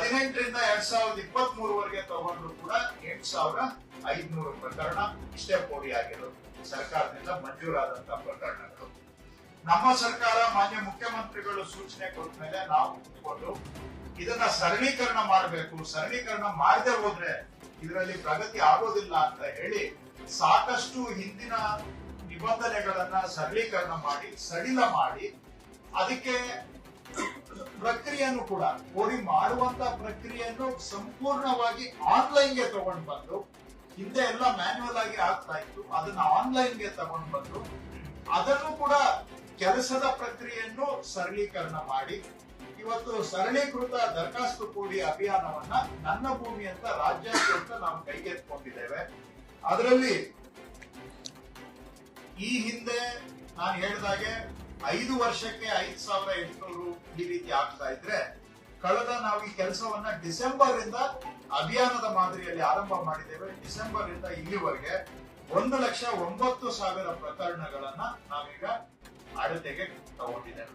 ಹದಿನೆಂಟರಿಂದ ಎರಡ್ ಸಾವಿರದ ಇಪ್ಪತ್ತ್ ಮೂರವರೆಗೆ ತಗೊಂಡ್ರು ಕೂಡ ಎಂಟ್ ಸಾವಿರ ಐದ್ನೂರು ಪ್ರಕರಣ ಇಷ್ಟೇ ಕೋಟಿ ಆಗಿರೋದು. ಸರ್ಕಾರದಿಂದ ಮಂಜೂರಾದಂತ ಪ್ರಕರಣಗಳು. ನಮ್ಮ ಸರ್ಕಾರ ಮಾನ್ಯ ಮುಖ್ಯಮಂತ್ರಿಗಳು ಸೂಚನೆ ಕೊಟ್ಟ ಮೇಲೆ ನಾವು ಕೊಟ್ಟು ಇದನ್ನ ಸರಳೀಕರಣ ಮಾಡಬೇಕು. ಸರಳೀಕರಣ ಮಾಡದೆ ಹೋದ್ರೆ ಇದರಲ್ಲಿ ಪ್ರಗತಿ ಆಗೋದಿಲ್ಲ ಅಂತ ಹೇಳಿ ಸಾಕಷ್ಟು ಹಿಂದಿನ ನಿಬಂಧನೆಗಳನ್ನ ಸರಳೀಕರಣ ಮಾಡಿ, ಸಡಿಲ ಮಾಡಿ, ಅದಕ್ಕೆ ಪ್ರಕ್ರಿಯೆಯನ್ನು ಕೂಡ ಕೋಡಿ ಮಾಡುವಂತ ಪ್ರಕ್ರಿಯೆಯನ್ನು ಸಂಪೂರ್ಣವಾಗಿ ಆನ್ಲೈನ್ಗೆ ತಗೊಂಡು ಬಂದು, ಹಿಂದೆ ಎಲ್ಲ ಮ್ಯಾನ್ಯುವಲ್ ಆಗಿ ಆಗ್ತಾ ಇತ್ತು, ಅದನ್ನ ಆನ್ಲೈನ್ಗೆ ತಗೊಂಡು ಬಂದು, ಅದನ್ನು ಕೂಡ ಕೆಲಸದ ಪ್ರಕ್ರಿಯೆಯನ್ನು ಸರಳೀಕರಣ ಮಾಡಿ, ಇವತ್ತು ಸರಳೀಕೃತ ದರಖಾಸ್ತು ಕೂಡಿ ಅಭಿಯಾನವನ್ನ ನನ್ನ ಭೂಮಿ ಅಂತ ರಾಜ್ಯಾದ್ಯಂತ ನಾವು ಕೈಗೆತ್ತಿಕೊಂಡಿದ್ದೇವೆ. ಅದರಲ್ಲಿ ಈ ಹಿಂದೆ ನಾನು ಹೇಳಿದಾಗೆ ಐದು ವರ್ಷಕ್ಕೆ ಐದು ಸಾವಿರ ಎಂಟುನೂರು ಈ ರೀತಿ ಆಗ್ತಾ ಇದ್ರೆ ಕಳೆದ ನಾವು ಈ ಕೆಲಸವನ್ನ ಡಿಸೆಂಬರ್ ಇಂದ ಅಭಿಯಾನದ ಮಾದರಿಯಲ್ಲಿ ಆರಂಭ ಮಾಡಿದ್ದೇವೆ. ಡಿಸೆಂಬರ್ ಇಂದ ಇಲ್ಲಿವರೆಗೆ ಒಂದು ಲಕ್ಷ ಒಂಬತ್ತು ಸಾವಿರ ಪ್ರಕರಣಗಳನ್ನ ನಾವೀಗ ಅಳತೆಗೆ ತಗೊಂಡಿದ್ದೇವೆ.